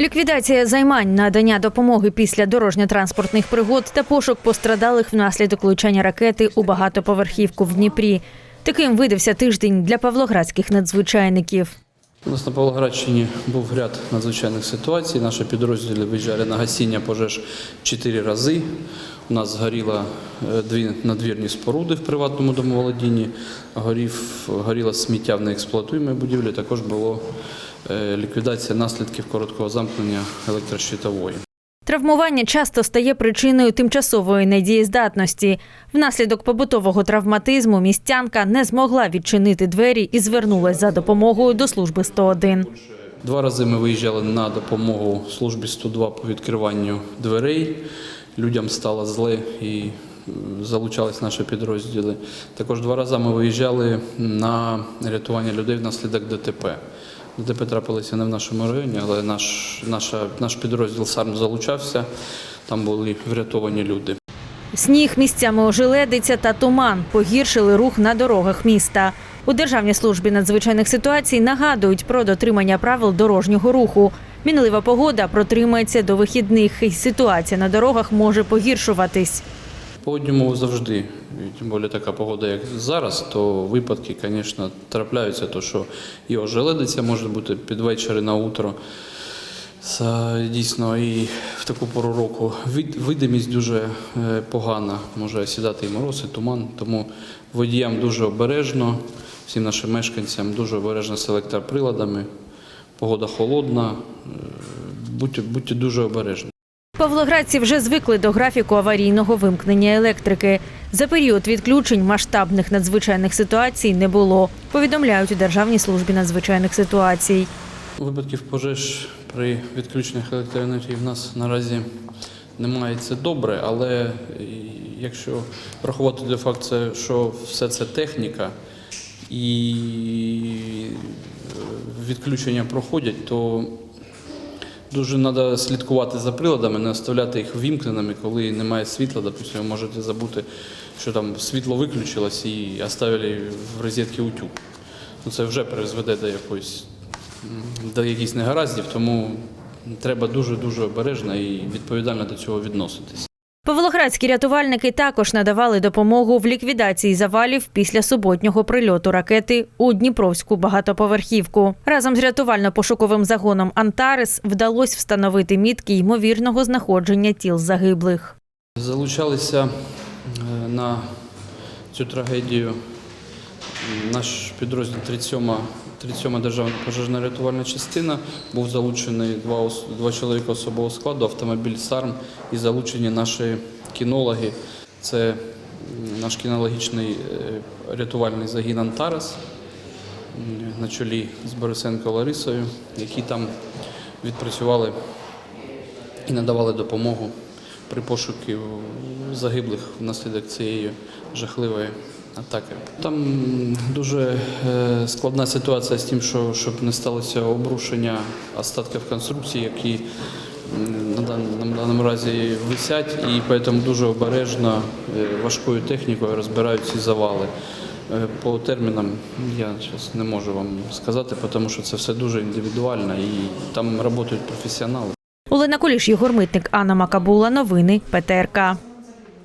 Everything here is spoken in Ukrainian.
Ліквідація займань, надання допомоги після дорожньо-транспортних пригод та пошук пострадалих внаслідок влучання ракети у багатоповерхівку в Дніпрі. Таким видався тиждень для павлоградських надзвичайників. У нас на Павлоградщині був ряд надзвичайних ситуацій. Наші підрозділи виїжджали на гасіння пожеж чотири рази. У нас згоріло е, дві надвірні споруди в приватному домоволодінні, горів, горіло сміття в неексплуатуємій будівлі, також було ліквідація наслідків короткого замкнення електрощитової. Травмування часто стає причиною тимчасової недієздатності. Внаслідок побутового травматизму містянка не змогла відчинити двері і звернулась за допомогою до служби 101. Два рази ми виїжджали на допомогу службі 102 по відкриванню дверей. Людям стало зле і е, залучались наші підрозділи. Також два рази ми виїжджали на рятування людей внаслідок ДТП. ДТП трапилося не в нашому районі, але наш, наша, наш підрозділ САРМ залучався. Там були врятовані люди. Сніг місцями ожеледиця та туман погіршили рух на дорогах міста. У Державній службі надзвичайних ситуацій нагадують про дотримання правил дорожнього руху. Мінлива погода протримається до вихідних, і ситуація на дорогах може погіршуватись. Погодні умови завжди, тим більше така погода, як зараз, то випадки, звісно, трапляються, то що і ожеледиця може бути під вечір на утро. Це дійсно і в таку пору року видимість дуже е, погана, може сідати і мороз, і туман. Тому водіям дуже обережно, всім нашим мешканцям дуже обережно з електроприладами. Погода холодна, е, будьте, будьте дуже обережні. Павлоградці вже звикли до графіку аварійного вимкнення електрики. За період відключень масштабних надзвичайних ситуацій не було. Повідомляють у Державній службі надзвичайних ситуацій. Випадків пожеж при відключеннях електроенергії в нас наразі немає. Це добре, але якщо врахувати той факт, що все це техніка і е, відключення проходять, то дуже треба слідкувати за приладами, не оставляти їх вімкненими, коли немає світла. Ви можете забути, що там світло виключилось і оставили в розетці утюг. Ну, це вже призведе до якоїсь до якихось негараздів, тому треба дуже-дуже обережно і відповідально до цього відноситись. Павлоградські рятувальники також надавали допомогу в ліквідації завалів після суботнього прильоту ракети у Дніпровську багатоповерхівку. Разом з рятувально-пошуковим загоном Антарес вдалося встановити мітки ймовірного знаходження тіл загиблих. Залучалися е, на цю трагедію наш підрозділ 37 37 державна пожежна рятувальна частина. Був залучений два, два чоловіка особового складу, автомобіль САРМ і залучені наші кінологи. Це наш кінологічний е, рятувальний загін Антарес на чолі з Борисенко Ларисою, які там відпрацювали і надавали допомогу при пошуку загиблих внаслідок цієї жахливої атаки. Там дуже е, складна ситуація з тим, що щоб не сталося обрушення остатків конструкції, які на дан- на даному разі висять, і тому дуже обережно е, важкою технікою розбирають ці завали. Е, По термінам я зараз не можу вам сказати, тому що це все дуже індивідуально і там працюють професіонали. Олена Куліш, Єгор Митник, Анна Макабула. Новини ПТРК.